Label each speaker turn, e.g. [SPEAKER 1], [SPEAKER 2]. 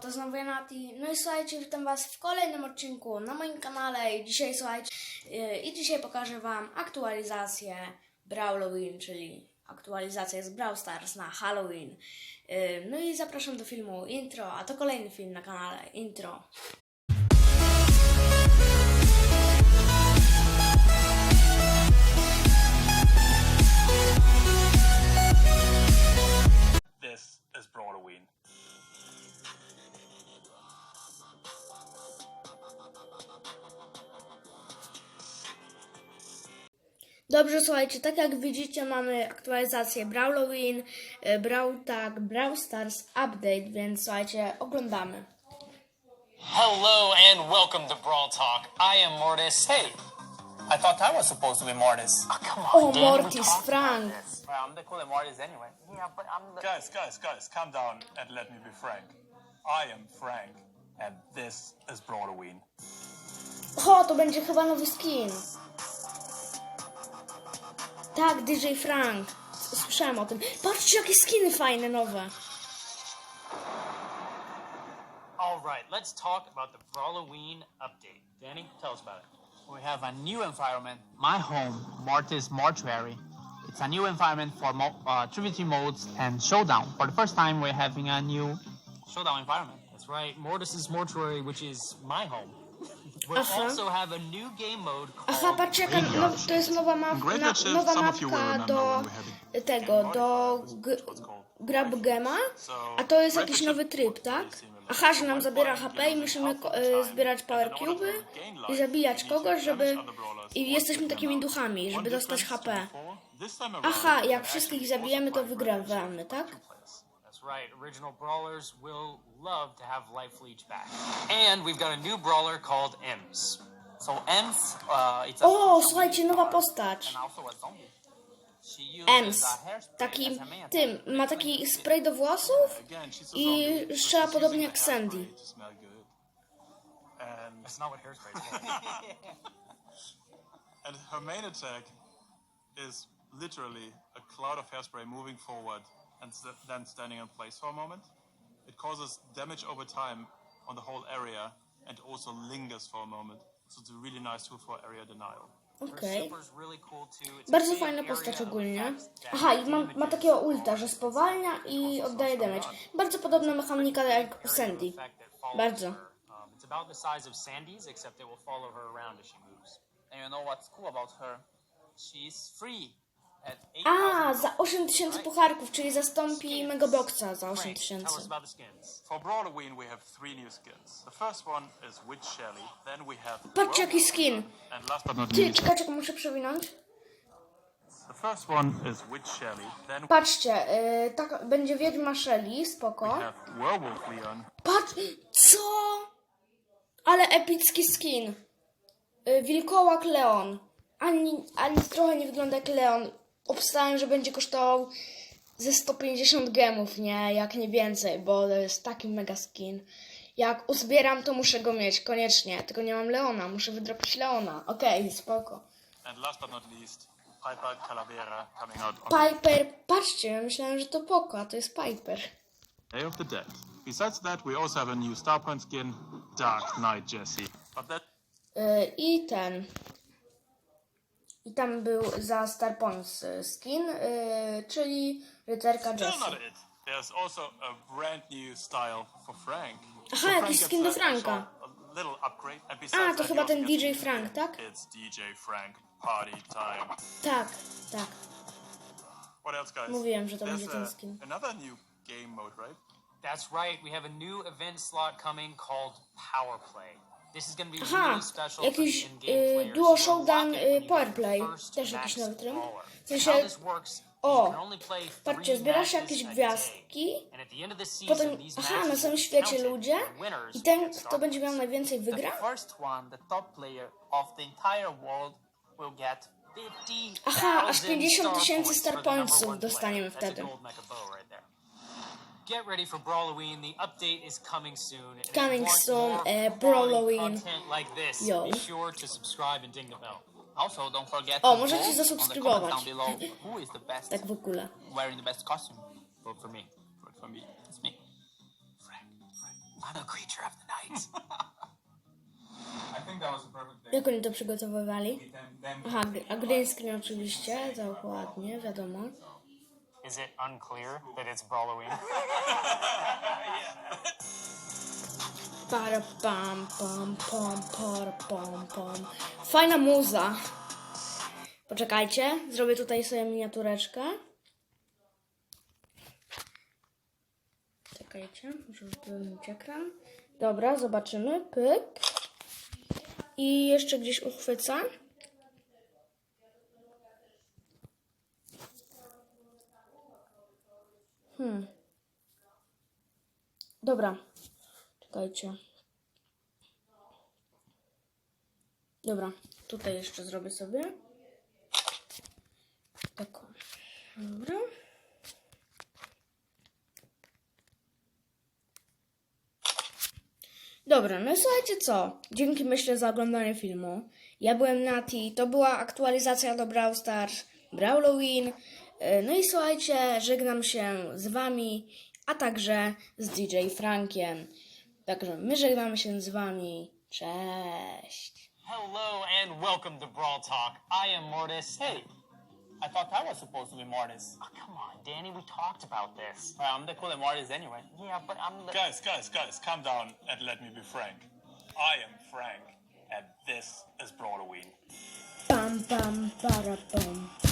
[SPEAKER 1] to znowu ja Nati. No i słuchajcie, witam was w kolejnym odcinku na moim kanale i dzisiaj słuchajcie, yy, i dzisiaj pokażę wam aktualizację Brawloween, czyli aktualizację z Brawl Stars na Halloween. Yy, no i zapraszam do filmu intro, a to kolejny film na kanale intro. Dobrze, słuchajcie, tak jak widzicie mamy aktualizację Brawloween, yy, Brawl Tag, Brawl Stars Update, więc słuchajcie, oglądamy.
[SPEAKER 2] Hello and welcome to Brawl Talk. I am Mortis. Hey,
[SPEAKER 3] I thought that was supposed to be Mortis.
[SPEAKER 2] come
[SPEAKER 1] O,
[SPEAKER 2] on, we
[SPEAKER 1] Mortis, Frank.
[SPEAKER 3] Well, I'm the cool Mortis anyway.
[SPEAKER 2] Yeah, but I'm the.
[SPEAKER 4] Guys, guys, guys, calm down and let me be frank. I am Frank, and this is Broadween.
[SPEAKER 1] O, to będzie chyba nowy skin. Tak, DJ Frank. S- Słyszałem o tym. Patrzcie, jakie skiny fajne, nowe.
[SPEAKER 2] All right, let's talk about the Halloween update. Danny, tell us about it.
[SPEAKER 3] We have a new environment. My home, Mortis Mortuary. It's a new environment for mo- uh, Trivity modes and Showdown. For the first time, we're having a new Showdown environment.
[SPEAKER 2] That's right, Mortis's Mortuary, which is my home. We'll
[SPEAKER 1] Aha.
[SPEAKER 2] also have a new game mode called.
[SPEAKER 1] Aha, patrzcie, jaka no, to jest nowa,
[SPEAKER 4] Great
[SPEAKER 1] na, nowa mapka do tego, do g- Grab Gema. A to jest jakiś nowy tryb, tak? Aha, że nam zabiera HP i musimy ko- e, zbierać Power Cube i zabijać kogoś, żeby... I jesteśmy takimi duchami, żeby dostać HP. Aha, jak wszystkich zabijemy, to wygrywamy, tak?
[SPEAKER 2] That's right. Original brawlers will love to have life leech back. And we've got a new brawler called Ems.
[SPEAKER 3] So Ems, uh, it's a
[SPEAKER 1] O, słuchajcie, nowa postać.
[SPEAKER 3] and also a zombie. She uses
[SPEAKER 1] Ems.
[SPEAKER 3] a hairspray
[SPEAKER 1] Takim
[SPEAKER 3] as a man.
[SPEAKER 1] tym, ma taki spray do włosów i strzela podobnie jak Sandy.
[SPEAKER 2] That's not what hairspray is
[SPEAKER 4] and her main attack is literally a cloud of hairspray moving forward and st- then standing in place for a moment. It causes damage over time on the whole area and also lingers for a moment. So it's a really nice tool for area denial.
[SPEAKER 1] Okej.
[SPEAKER 2] Super's really cool too. It's a
[SPEAKER 1] Bardzo fajna postać ogólnie. Aha, i ma, ma takiego ulta, że spowalnia i oddaje damage. Bardzo podobna mechanika jak Sandy. Bardzo.
[SPEAKER 2] Um, it's about the size of Sandy's, except it will follow her around as she moves.
[SPEAKER 3] And you know what's cool about her? She's free at 8,000
[SPEAKER 1] A, za 8000 pucharków, czyli zastąpi Megaboxa za
[SPEAKER 2] Frank, tell us
[SPEAKER 1] 8000.
[SPEAKER 2] about the skins.
[SPEAKER 4] For Broadween, we have three new skins. The first one is Witch Shelly. Then we have
[SPEAKER 1] Patrzcie jaki skin.
[SPEAKER 4] And last but not
[SPEAKER 1] Ty,
[SPEAKER 4] least,
[SPEAKER 1] czekaj, czekaj, muszę przewinąć.
[SPEAKER 4] the first one is Witch Shelly. Then we
[SPEAKER 1] Patrzcie, yy, tak, będzie Wiedźma Shelly, spoko.
[SPEAKER 4] have Werewolf Leon.
[SPEAKER 1] Patrz, co? Ale epicki skin. Y, Wilkołak Leon. Ani, ani trochę nie wygląda jak Leon. Obstałem, że będzie kosztował ze 150 gemów, nie? Jak nie więcej, bo to jest taki mega skin. Jak uzbieram, to muszę go mieć, koniecznie. Tylko nie mam Leona, muszę wydropić Leona. Okej, spoko.
[SPEAKER 4] And last but not least, Piper Calavera coming out on
[SPEAKER 1] Piper, patrzcie, myślałem, że to Poko, a to jest Piper.
[SPEAKER 4] Day of the Dead. Besides that, we also have a new Starpoint skin, Dark Knight Jesse. But that
[SPEAKER 1] Y, I ten. I tam był za Star Points y, skin, y, czyli rycerka Jessie.
[SPEAKER 4] not it. There's also a brand new style for Frank.
[SPEAKER 1] Aha,
[SPEAKER 4] So
[SPEAKER 1] jakiś skin do
[SPEAKER 4] a-
[SPEAKER 1] Franka.
[SPEAKER 4] A little upgrade. And
[SPEAKER 1] A, to chyba ten DJ Frank, tak?
[SPEAKER 4] It's DJ Frank. Party time.
[SPEAKER 1] Tak, tak.
[SPEAKER 4] What else, guys?
[SPEAKER 1] Mówiłem, że to
[SPEAKER 4] There's
[SPEAKER 1] będzie ten
[SPEAKER 4] a-
[SPEAKER 1] skin.
[SPEAKER 4] Another new game mode, right?
[SPEAKER 2] That's right. We have a new event slot coming called Power Play.
[SPEAKER 1] Aha, jakiś, y, duo showdown, y,
[SPEAKER 2] when you
[SPEAKER 1] power
[SPEAKER 2] get
[SPEAKER 1] play.
[SPEAKER 2] your first
[SPEAKER 1] Też jakiś nowy tryb. W sensie- O, Patrzcie, zbiera się
[SPEAKER 2] matches
[SPEAKER 1] jakieś gwiazdki, potem, aha, na samym świecie ludzie i ten, kto będzie miał najwięcej, wygra?
[SPEAKER 3] first one, the top player of the entire world, will get 50,000
[SPEAKER 1] Aha, aż 50
[SPEAKER 3] star
[SPEAKER 1] tysięcy star pointsów dostaniemy wtedy.
[SPEAKER 2] That's a gold mecha bow right there. Get ready for Brawloween. The update is coming soon. And if you
[SPEAKER 1] Coming
[SPEAKER 2] want
[SPEAKER 1] soon,
[SPEAKER 2] more
[SPEAKER 1] uh,
[SPEAKER 2] quality
[SPEAKER 1] Brawloween.
[SPEAKER 2] Content like this.
[SPEAKER 1] Yo.
[SPEAKER 2] Be sure to subscribe and ding the bell.
[SPEAKER 3] Also, don't forget
[SPEAKER 1] O,
[SPEAKER 3] to
[SPEAKER 1] możecie
[SPEAKER 3] vote on the
[SPEAKER 1] zasubskrybować.
[SPEAKER 3] comment down below who is the best
[SPEAKER 1] Tak w ogóle.
[SPEAKER 3] wearing the best costume.
[SPEAKER 2] Vote for me.
[SPEAKER 4] Vote for me.
[SPEAKER 3] It's me. Frank. Frank.
[SPEAKER 2] I'm a creature of the night.
[SPEAKER 4] I think that was a perfect thing.
[SPEAKER 1] Jak oni to przygotowywali? Aha, gr- a green screen oczywiście, dokładnie, wiadomo.
[SPEAKER 2] Is it unclear that it's Brawloween?
[SPEAKER 1] Fajna muza. Poczekajcie, zrobię tutaj sobie miniatureczkę. Czekajcie, muszę wypełnić ekran. Dobra, zobaczymy. Pyk. I jeszcze gdzieś uchwyca. Hmm. Dobra. Czekajcie. Dobra, tutaj jeszcze zrobię sobie. Tak. o. Dobra. Dobra, no słuchajcie co? Dzięki myślę za oglądanie filmu. Ja byłem Nati, to była aktualizacja do Brawl Stars, Brawloween. No i słuchajcie, żegnam się z wami, a także z DJ Frankiem. Także my żegnamy się z wami. Cześć.
[SPEAKER 2] Hello and welcome to Brawl Talk. I am Mortis.
[SPEAKER 3] Hey, I thought that was supposed to be Mortis.
[SPEAKER 2] Oh, come on, Danny, we talked about this.
[SPEAKER 3] Well, I'm the cooler Mortis anyway.
[SPEAKER 2] Yeah, but I'm the.
[SPEAKER 4] Guys, guys, guys, calm down and let me be frank. I am Frank, and this is Broadway.
[SPEAKER 1] Bam, bam, para, bam.